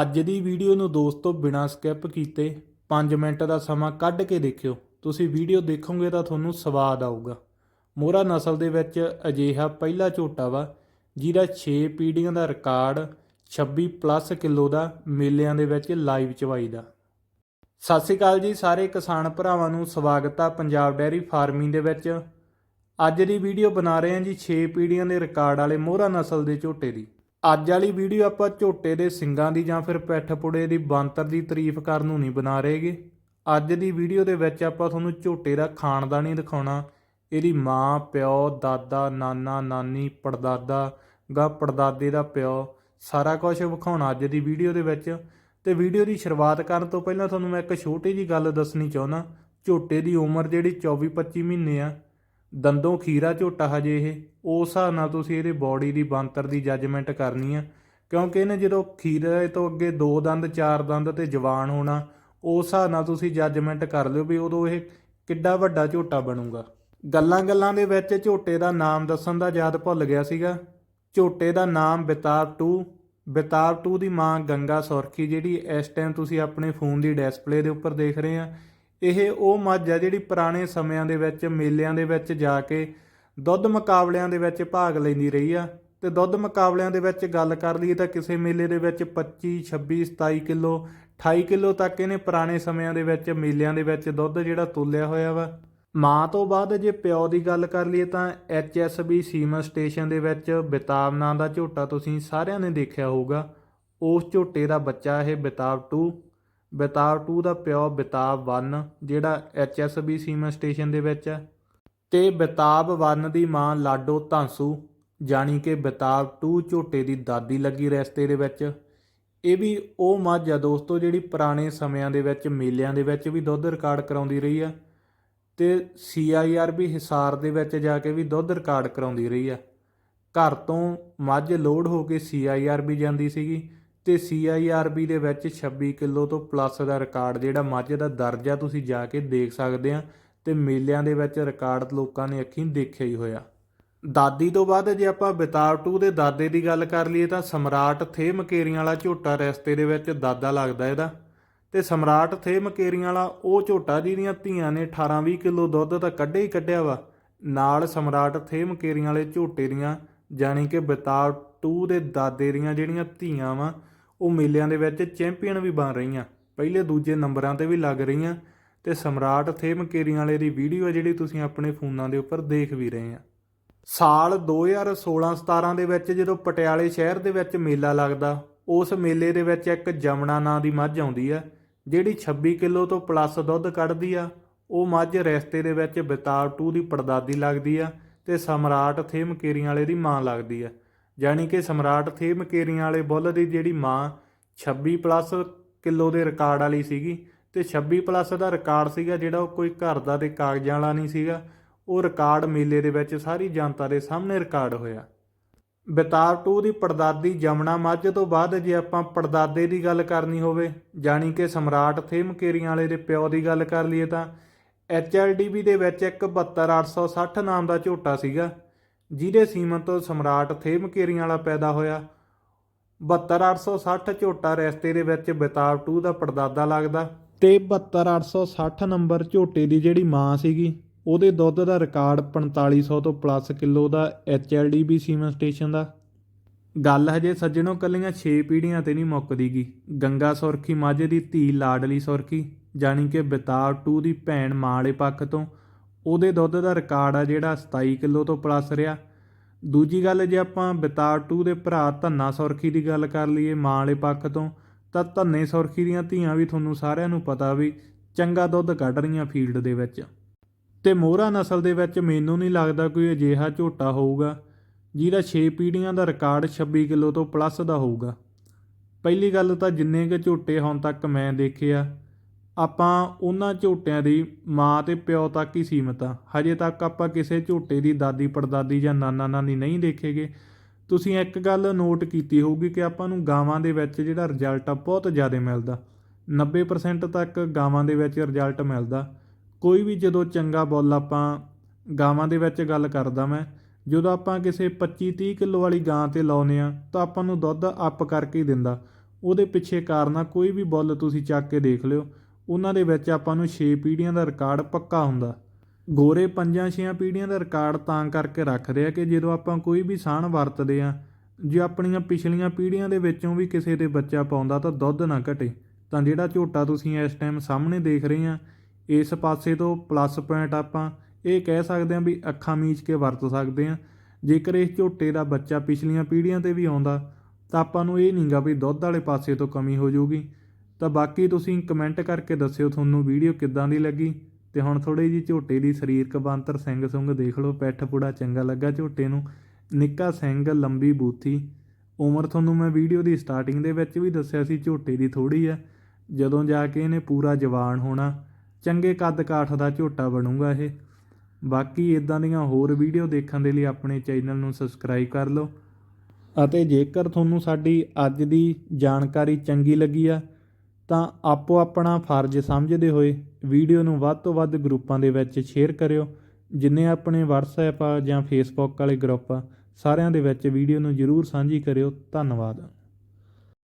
ਅੱਜ ਦੀ ਵੀਡੀਓ ਨੂੰ ਦੋਸਤੋ ਬਿਨਾਂ ਸਕਿਪ ਕੀਤੇ 5 ਮਿੰਟ ਦਾ ਸਮਾਂ ਕੱਢ ਕੇ ਦੇਖਿਓ। ਤੁਸੀਂ ਵੀਡੀਓ ਦੇਖੋਗੇ ਤਾਂ ਤੁਹਾਨੂੰ ਸਵਾਦ ਆਊਗਾ। ਮੋਹਰਾ ਨਸਲ ਦੇ ਵਿੱਚ ਅਜਿਹਾ ਪਹਿਲਾ ਝੋਟਾ ਵਾ, ਜਿਹਦਾ 6 ਪੀੜ੍ਹੀਆਂ ਦਾ ਰਿਕਾਰਡ 26 ਪਲੱਸ ਕਿਲੋ ਦਾ ਮੇਲਿਆਂ ਦੇ ਵਿੱਚ ਲਾਈਵ ਚਵਾਈ ਦਾ ਸਤਿ ਸ਼੍ਰੀ ਅਕਾਲ ਜੀ ਸਾਰੇ ਕਿਸਾਨ ਭਰਾਵਾਂ ਨੂੰ, ਸਵਾਗਤ ਆ ਪੰਜਾਬ ਡੈਰੀ ਫਾਰਮਿੰਗ ਦੇ ਵਿੱਚ। ਅੱਜ ਦੀ ਵੀਡੀਓ ਬਣਾ ਰਹੇ ਹਾਂ ਜੀ 6 ਪੀੜ੍ਹੀਆਂ ਦੇ ਰਿਕਾਰਡ ਵਾਲੇ ਮੋਹਰਾ ਨਸਲ ਦੇ ਝੋਟੇ ਦੀ। ਅੱਜ ਵਾਲੀ ਵੀਡੀਓ ਆਪਾਂ ਝੋਟੇ ਦੇ ਸਿੰਗਾਂ ਦੀ ਜਾਂ ਫਿਰ ਪਿੱਠ ਪੁੜੇ ਦੀ ਬਾਂਤਰ ਦੀ ਤਾਰੀਫ ਕਰਨ ਨੂੰ ਨਹੀਂ ਬਣਾ ਰਹੇਗੇ। ਅੱਜ ਦੀ ਵੀਡੀਓ ਦੇ ਵਿੱਚ ਆਪਾਂ ਤੁਹਾਨੂੰ ਝੋਟੇ ਦਾ ਖਾਨਦਾਨੀ ਦਿਖਾਉਣਾ। ਇਹਦੀ ਮਾਂ, ਪਿਓ, ਦਾਦਾ, ਨਾਨਾ, ਨਾਨੀ, ਪੜਦਾਦਾ ਗਾ ਪੜਦਾਦੇ ਦਾ ਪਿਓ, ਸਾਰਾ ਕੁਝ ਵਿਖਾਉਣਾ ਅੱਜ ਦੀ ਵੀਡੀਓ ਦੇ ਵਿੱਚ। ਤੇ ਵੀਡੀਓ ਦੀ ਸ਼ੁਰੂਆਤ ਕਰਨ ਤੋਂ ਪਹਿਲਾਂ ਤੁਹਾਨੂੰ ਮੈਂ ਇੱਕ ਛੋਟੀ ਜੀ ਗੱਲ ਦੱਸਣੀ ਚਾਹੁੰਦਾ। ਝੋਟੇ ਦੀ ਉਮਰ ਜਿਹੜੀ 24-25 ਮਹੀਨੇ ਆ ਦੰਦੋਂ ਖੀਰਾ ਝੋਟਾ ਹਜੇ ਇਹ। ਉਸ ਹਿਸਾਬ ਨਾਲ ਤੁਸੀਂ ਇਹਦੇ ਬਾਡੀ ਦੀ ਬੰਤਰ ਦੀ ਜੱਜਮੈਂਟ ਕਰਨੀ ਆ। ਕਿਉਂਕਿ ਇਹਨੇ ਜਦੋਂ ਖੀਰੇ ਤੋਂ ਅੱਗੇ ਦੋ ਦੰਦ, ਚਾਰ ਦੰਦ ਤੇ ਜਵਾਨ ਹੋਣਾ, ਉਸ ਹਿਸਾਬ ਨਾਲ ਤੁਸੀਂ ਜੱਜਮੈਂਟ ਕਰ ਲਿਓ ਵੀ ਉਦੋਂ ਇਹ ਕਿੱਡਾ ਵੱਡਾ ਝੋਟਾ ਬਣੂਗਾ। ਗੱਲਾਂ ਗੱਲਾਂ ਦੇ ਵਿੱਚ ਝੋਟੇ ਦਾ ਨਾਮ ਦੱਸਣ ਦਾ ਯਾਦ ਭੁੱਲ ਗਿਆ ਸੀਗਾ। ਝੋਟੇ ਦਾ ਨਾਮ ਬਿਤਾਬ 2 ਬਿਤਾਬ 2 ਦੀ ਮਾਂ ਗੰਗਾ ਸੁਰਖੀ, ਜਿਹੜੀ ਇਸ ਟਾਈਮ ਤੁਸੀਂ ਆਪਣੇ ਫੋਨ ਦੀ ਡਿਸਪਲੇ ਦੇ ਉੱਪਰ ਦੇਖ ਰਹੇ ਆ। ਇਹ ਉਹ ਮੱਝ ਆ ਜਿਹੜੀ ਪੁਰਾਣੇ ਸਮਿਆਂ ਦੇ ਵਿੱਚ ਮੇਲਿਆਂ ਦੇ ਵਿੱਚ ਜਾ ਕੇ ਦੁੱਧ ਮੁਕਾਬਲਿਆਂ ਦੇ ਵਿੱਚ ਭਾਗ ਲੈਂਦੀ ਰਹੀ ਆ। ਤੇ ਦੁੱਧ ਮੁਕਾਬਲਿਆਂ ਦੇ ਵਿੱਚ ਗੱਲ ਕਰ ਲਈਏ ਤਾਂ ਕਿਸੇ ਮੇਲੇ ਦੇ ਵਿੱਚ 25 26 27 ਕਿਲੋ 28 ਕਿਲੋ ਤੱਕ ਇਹਨੇ ਪੁਰਾਣੇ ਸਮਿਆਂ ਦੇ ਵਿੱਚ ਮੇਲਿਆਂ ਦੇ ਵਿੱਚ ਦੁੱਧ ਜਿਹੜਾ ਤੋਲਿਆ ਹੋਇਆ ਵਾ। ਮਾਂ ਤੋਂ ਬਾਅਦ ਜੇ ਪਿਓ ਦੀ ਗੱਲ ਕਰ ਲਈਏ ਤਾਂ ਐਚਐਸਬੀ ਸੀਮਾ ਸਟੇਸ਼ਨ ਦੇ ਵਿੱਚ ਬਿਤਾਬ ਨਾਂ ਦਾ ਝੋਟਾ ਤੁਸੀਂ ਸਾਰਿਆਂ ਨੇ ਦੇਖਿਆ ਹੋਊਗਾ। ਉਸ ਝੋਟੇ ਦਾ ਬੱਚਾ ਇਹ ਬਿਤਾਬ 2 ਬੇਤਾਬ 2 ਦਾ ਪਿਓ ਬਿਤਾਬ 1 ਜਿਹੜਾ ਐਚਐਸਬੀ ਸੀਮਾ ਸਟੇਸ਼ਨ ਦੇ ਵਿੱਚ ਹੈ। ਤੇ ਬਿਤਾਬ 1 ਦੀ ਮਾਂ ਲਾਡੋ ਧਾਂਸੂ, ਜਾਣੀ ਕਿ ਬਿਤਾਬ 2 ਝੋਟੇ ਦੀ ਦਾਦੀ ਲੱਗੀ ਰਸਤੇ ਦੇ ਵਿੱਚ। ਇਹ ਵੀ ਉਹ ਮੱਝ ਆ ਦੋਸਤੋ ਜਿਹੜੀ ਪੁਰਾਣੇ ਸਮਿਆਂ ਦੇ ਵਿੱਚ, ਮੇਲਿਆਂ ਦੇ ਵਿੱਚ ਵੀ ਦੁੱਧ ਰਿਕਾਰਡ ਕਰਾਉਂਦੀ ਰਹੀ ਆ ਤੇ ਸੀਆਈਆਰ ਵੀ ਹਿਸਾਰ ਦੇ ਵਿੱਚ ਜਾ ਕੇ ਵੀ ਦੁੱਧ ਰਿਕਾਰਡ ਕਰਾਉਂਦੀ ਰਹੀ ਆ ਘਰ ਤੋਂ ਮੱਝ ਲੋਡ ਹੋ ਕੇ ਸੀਆਈਆਰ ਵੀ ਜਾਂਦੀ ਸੀਗੀ। ਤੇ ਸੀਆਈਆਰਬੀ ਦੇ ਵਿੱਚ 26 ਕਿਲੋ ਤੋਂ ਪਲੱਸ ਦਾ ਰਿਕਾਰਡ ਜਿਹੜਾ ਮੱਝ ਦਾ ਦਰਜਾ ਤੁਸੀਂ ਜਾ ਕੇ ਦੇਖ ਸਕਦੇ ਆ ਤੇ ਮੇਲਿਆਂ ਦੇ ਵਿੱਚ ਰਿਕਾਰਡ ਲੋਕਾਂ ਨੇ ਅੱਖੀਂ ਦੇਖਿਆ ਹੀ ਹੋਇਆ। ਦਾਦੀ ਤੋਂ ਬਾਅਦ ਜੇ ਆਪਾਂ ਬਿਤਾਬ 2 ਦੇ ਦਾਦੇ ਦੀ ਗੱਲ ਕਰ ਲਈਏ ਤਾਂ ਸਮਰਾਟ ਥੇ ਮਕੇਰੀਆਂ ਵਾਲਾ ਝੋਟਾ ਰਸਤੇ ਦੇ ਵਿੱਚ ਦਾਦਾ ਲੱਗਦਾ ਇਹਦਾ। ਤੇ ਸਮਰਾਟ ਥੇ ਮਕੇਰੀਆਂ ਵਾਲਾ ਉਹ ਝੋਟਾ ਜਿਹਦੀਆਂ ਧੀਆਂ ਨੇ 18-20 ਕਿਲੋ ਦੁੱਧ ਤਾਂ ਕੱਢੇ ਹੀ ਕੱਢਿਆ ਵਾ। ਨਾਲ ਸਮਰਾਟ ਥੇ ਮਕੇਰੀਆਂ ਵਾਲੇ ਝੋਟੇ ਦੀਆਂ, ਜਾਣੀ ਕਿ ਬਿਤਾਬ 2 ਦੇ ਦਾਦੇ ਦੀਆਂ ਜਿਹੜੀਆਂ ਧੀਆਂ ਵਾ ਉਹ ਮੇਲਿਆਂ ਦੇ ਵਿੱਚ ਚੈਂਪੀਅਨ ਵੀ ਬਣ ਰਹੀਆਂ। ਪਹਿਲੇ ਦੂਜੇ ਨੰਬਰਾਂ ਤੇ ਵੀ ਲੱਗ ਰਹੀਆਂ ਤੇ ਸਮਰਾਟ ਥੇਮ ਕੇਰੀਆਂ ਵਾਲੇ ਦੀ ਵੀਡੀਓ ਜਿਹੜੀ ਤੁਸੀਂ ਆਪਣੇ ਫੋਨਾਂ ਦੇ ਉੱਪਰ ਦੇਖ ਵੀ ਰਹੇ ਆ। ਸਾਲ 2016-17 ਦੇ ਵਿੱਚ ਜਦੋਂ ਪਟਿਆਲੇ ਸ਼ਹਿਰ ਦੇ ਵਿੱਚ ਮੇਲਾ ਲੱਗਦਾ, ਉਸ ਮੇਲੇ ਦੇ ਵਿੱਚ ਇੱਕ ਜਮਨਾ ਨਾਂ ਦੀ ਮੱਝ ਆਉਂਦੀ ਆ, ਜਿਹੜੀ 26 ਕਿਲੋ ਤੋਂ ਪਲੱਸ ਦੁੱਧ ਕੱਢਦੀ ਆ। ਉਹ ਮੱਝ ਰਸਤੇ ਦੇ ਵਿੱਚ ਬਿਤਾਬ 2 ਦੀ ਪੜਦਾਦੀ ਲੱਗਦੀ ਆ ਤੇ ਸਮਰਾਟ ਥੇਮ ਮਕੇਰੀਆਂ ਵਾਲੇ ਦੀ ਮਾਂ ਲੱਗਦੀ ਆ। ਯਾਨੀ ਕਿ ਸਮਰਾਟ ਥੇ ਮਕੇਰੀਆਂ ਵਾਲੇ ਬੁੱਲ ਦੀ ਜਿਹੜੀ ਮਾਂ 26 ਪਲੱਸ ਕਿਲੋ ਦੇ ਰਿਕਾਰਡ ਵਾਲੀ ਸੀਗੀ ਤੇ 26 ਪਲੱਸ ਦਾ ਰਿਕਾਰਡ ਸੀਗਾ ਜਿਹੜਾ ਉਹ ਕੋਈ ਘਰ ਦਾ ਤੇ ਕਾਗਜ਼ਾਂ ਵਾਲਾ ਨਹੀਂ ਸੀਗਾ, ਉਹ ਰਿਕਾਰਡ ਮੇਲੇ ਦੇ ਵਿੱਚ ਸਾਰੀ ਜਨਤਾ ਦੇ ਸਾਹਮਣੇ ਰਿਕਾਰਡ ਹੋਇਆ। ਬਿਤਾਬ 2 ਦੀ ਪੜਦਾਦੀ ਜਮਨਾ ਮੱਝ ਤੋਂ ਬਾਅਦ ਜੇ ਆਪਾਂ ਪੜਦਾਦੇ ਦੀ ਗੱਲ ਕਰਨੀ ਹੋਵੇ, ਜਾਣੀ ਕਿ ਸਮਰਾਟ ਥੇ ਮਕੇਰੀਆਂ ਵਾਲੇ ਦੇ ਪਿਓ ਦੀ ਗੱਲ ਕਰ ਲਈਏ ਤਾਂ ਐਚਐਲਡੀਬੀ ਦੇ ਵਿੱਚ ਇੱਕ 72860 ਨਾਮ ਦਾ ਝੋਟਾ ਸੀਗਾ। ਜਿਹਦੇ ਸੀਮਨ ਤੋਂ ਸਮਰਾਟ ਥੇ ਮਕੇਰੀਆਂ ਵਾਲਾ ਪੈਦਾ ਹੋਇਆ। 72860 ਝੋਟਾ ਰਸਤੇ ਦੇ ਵਿੱਚ ਬਿਤਾਬ 2 ਦਾ ਪੜਦਾਦਾ ਲੱਗਦਾ। ਤੇ 72860 ਨੰਬਰ ਝੋਟੇ ਦੀ ਜਿਹੜੀ ਮਾਂ ਸੀਗੀ ਉਹਦੇ ਦੁੱਧ ਦਾ ਰਿਕਾਰਡ 4500 ਤੋਂ ਪਲੱਸ ਕਿਲੋ ਦਾ ਐਚਐਲਡੀਬੀ ਸੀਮਨ ਸਟੇਸ਼ਨ ਦਾ। ਗੱਲ ਹਜੇ ਸੱਜਣੋ ਕੱਲੀਆਂ 6 ਪੀੜ੍ਹੀਆਂ ਤੇ ਨਹੀਂ ਮੁੱਕਦੀਗੀ ਗੰਗਾ ਸੁਰਖੀ ਮਾਝੇ ਦੀ ਧੀ ਲਾਡਲੀ ਸੁਰਖੀ ਜਾਣੀ ਕਿ ਬਿਤਾਬ 2 ਦੀ ਭੈਣ ਮਾਂ ਵਾਲੇ ਪੱਖ ਤੋਂ ਉਹਦੇ ਦੁੱਧ ਦਾ ਰਿਕਾਰਡ ਆ ਜਿਹੜਾ 27 ਕਿਲੋ ਤੋਂ ਪਲੱਸ ਰਿਹਾ। ਦੂਜੀ ਗੱਲ, ਜੇ ਆਪਾਂ ਬਿਤਾਬ 2 ਦੇ ਭਰਾ ਧੰਨਾ ਸੁਰਖੀ ਦੀ ਗੱਲ ਕਰ ਲਈਏ ਮਾਂ ਵਾਲੇ ਪੱਖ ਤੋਂ, ਤਾਂ ਧੰਨੇ ਸੁਰਖੀ ਦੀਆਂ ਧੀਆਂ ਵੀ ਤੁਹਾਨੂੰ ਸਾਰਿਆਂ ਨੂੰ ਪਤਾ ਵੀ ਚੰਗਾ ਦੁੱਧ ਕੱਢ ਰਹੀਆਂ ਫੀਲਡ ਦੇ ਵਿੱਚ। ਤੇ ਮੋਹਰਾ ਨਸਲ ਦੇ ਵਿੱਚ ਮੈਨੂੰ ਨਹੀਂ ਲੱਗਦਾ ਕੋਈ ਅਜਿਹਾ ਝੋਟਾ ਹੋਊਗਾ, ਜਿਹਦਾ 6 ਪੀੜ੍ਹੀਆਂ ਦਾ ਰਿਕਾਰਡ 26 ਕਿਲੋ ਤੋਂ ਪਲੱਸ ਦਾ ਹੋਊਗਾ। ਪਹਿਲੀ ਗੱਲ ਤਾਂ ਜਿੰਨੇ ਕੁ ਝੋਟੇ ਹੁਣ ਤੱਕ ਮੈਂ ਦੇਖੇ ਆ ਆਪਾਂ ਉਹਨਾਂ ਝੋਟਿਆਂ ਦੀ ਮਾਂ ਅਤੇ ਪਿਓ ਤੱਕ ਹੀ ਸੀਮਤ ਆ। ਹਜੇ ਤੱਕ ਆਪਾਂ ਕਿਸੇ ਝੋਟੇ ਦੀ ਦਾਦੀ, ਪੜਦਾਦੀ ਜਾਂ ਨਾਨਾ ਨਾਨੀ ਨਹੀਂ ਦੇਖੇਗੇ। ਤੁਸੀਂ ਇੱਕ ਗੱਲ ਨੋਟ ਕੀਤੀ ਹੋਊਗੀ ਕਿ ਆਪਾਂ ਨੂੰ ਗਾਵਾਂ ਦੇ ਵਿੱਚ ਜਿਹੜਾ ਰਿਜ਼ਲਟ ਆ ਬਹੁਤ ਜ਼ਿਆਦਾ ਮਿਲਦਾ। 90% ਤੱਕ ਗਾਵਾਂ ਦੇ ਵਿੱਚ ਰਿਜ਼ਲਟ ਮਿਲਦਾ। ਕੋਈ ਵੀ ਜਦੋਂ ਚੰਗਾ ਬੁੱਲ ਆਪਾਂ ਗਾਵਾਂ ਦੇ ਵਿੱਚ ਗੱਲ ਕਰਦਾ ਮੈਂ, ਜਦੋਂ ਆਪਾਂ ਕਿਸੇ 25 30 ਕਿਲੋ ਵਾਲੀ ਗਾਂ ਤੇ ਲਾਉਨੇ ਆ ਤਾਂ ਆਪਾਂ ਨੂੰ ਦੁੱਧ ਅਪ ਕਰਕੇ ਹੀ ਦਿੰਦਾ। ਉਹਦੇ ਪਿੱਛੇ ਕਾਰਨ ਕੋਈ ਵੀ ਬੁੱਲ ਤੁਸੀਂ ਚੱਕ ਕੇ ਦੇਖ ਲਿਓ। ਉਹਨਾਂ ਦੇ ਵਿੱਚ ਆਪਾਂ ਨੂੰ 6 ਪੀੜ੍ਹੀਆਂ ਦਾ ਰਿਕਾਰਡ ਪੱਕਾ ਹੁੰਦਾ। ਗੋਰੇ ਪੰਜਾਂ ਛੇਆਂ ਪੀੜ੍ਹੀਆਂ ਦਾ ਰਿਕਾਰਡ ਤਾਂ ਕਰਕੇ ਰੱਖਦੇ ਆ ਕਿ ਜਦੋਂ ਆਪਾਂ ਕੋਈ ਵੀ ਸਾਣ ਵਰਤਦੇ ਆ ਜੇ ਆਪਣੀਆਂ ਪਿਛਲੀਆਂ ਪੀੜ੍ਹੀਆਂ ਦੇ ਵਿੱਚੋਂ ਵੀ ਕਿਸੇ ਦੇ ਬੱਚਾ ਪਾਉਂਦਾ ਤਾਂ ਦੁੱਧ ਨਾ ਘਟੇ। ਤਾਂ ਜਿਹੜਾ ਝੋਟਾ ਤੁਸੀਂ ਇਸ ਟਾਈਮ ਸਾਹਮਣੇ ਦੇਖ ਰਹੇ ਆ ਇਸ ਪਾਸੇ ਤੋਂ ਪਲੱਸ ਪੁਆਇੰਟ ਆਪਾਂ ਇਹ ਕਹਿ ਸਕਦੇ ਆ ਵੀ ਅੱਖਾਂ ਮੀਚ ਕੇ ਵਰਤ ਸਕਦੇ ਆ ਜੇਕਰ ਇਸ ਝੋਟੇ ਦਾ ਬੱਚਾ ਪਿਛਲੀਆਂ ਪੀੜ੍ਹੀਆਂ ਤੇ ਵੀ ਆਉਂਦਾ, ਤਾਂ ਆਪਾਂ ਨੂੰ ਇਹ ਨਹੀਂਗਾ ਵੀ ਦੁੱਧ ਵਾਲੇ ਪਾਸੇ ਤੋਂ ਕਮੀ ਹੋ ਜਾਊਗੀ। ਤਾਂ ਬਾਕੀ ਤੁਸੀਂ ਕਮੈਂਟ ਕਰਕੇ ਦੱਸਿਓ ਤੁਹਾਨੂੰ ਵੀਡੀਓ ਕਿੱਦਾਂ ਦੀ ਲੱਗੀ ਤੇ ਹੁਣ ਥੋੜੀ ਜੀ ਝੋਟੇ ਦੀ ਸਰੀਰਕ ਬੰਤਰ ਸਿੰਘ ਸੁੰਗ ਦੇਖ ਲਓ, ਪਿੱਠ ਪੂੜਾ ਚੰਗਾ ਲੱਗਾ ਝੋਟੇ ਨੂੰ, ਨਿੱਕਾ ਸਿੰਘ, ਲੰਬੀ ਬੂਥੀ। ਉਮਰ ਤੁਹਾਨੂੰ ਮੈਂ ਵੀਡੀਓ ਦੀ ਸਟਾਰਟਿੰਗ ਦੇ ਵਿੱਚ ਵੀ ਦੱਸਿਆ ਸੀ, ਝੋਟੇ ਦੀ ਥੋੜੀ ਆ। ਜਦੋਂ ਜਾ ਕੇ ਇਹਨੇ ਪੂਰਾ ਜਵਾਨ ਹੋਣਾ, ਚੰਗੇ ਕੱਦ ਕਾਠ ਦਾ ਝੋਟਾ ਬਣੂਗਾ ਇਹ। ਬਾਕੀ ਇਦਾਂ ਦੀਆਂ ਹੋਰ ਵੀਡੀਓ ਦੇਖਣ ਦੇ ਲਈ ਆਪਣੇ ਚੈਨਲ ਨੂੰ ਸਬਸਕ੍ਰਾਈਬ ਕਰ ਲਓ। ਅਤੇ ਜੇਕਰ ਤੁਹਾਨੂੰ ਸਾਡੀ ਅੱਜ ਦੀ ਜਾਣਕਾਰੀ ਚੰਗੀ ਲੱਗੀ ਆ ਤਾਂ ਆਪੋ ਆਪਣਾ ਫਰਜ਼ ਸਮਝਦੇ ਹੋਏ ਵੀਡੀਓ ਨੂੰ ਵੱਧ ਤੋਂ ਵੱਧ ਗਰੁੱਪਾਂ ਦੇ ਵਿੱਚ ਸ਼ੇਅਰ ਕਰਿਓ, ਜਿੰਨੇ ਆਪਣੇ WhatsApp ਆ ਜਾਂ Facebook ਵਾਲੇ ਗਰੁੱਪ ਆ, ਸਾਰਿਆਂ ਦੇ ਵਿੱਚ ਵੀਡੀਓ ਨੂੰ ਜਰੂਰ ਸਾਂਝੀ ਕਰਿਓ। ਧੰਨਵਾਦ।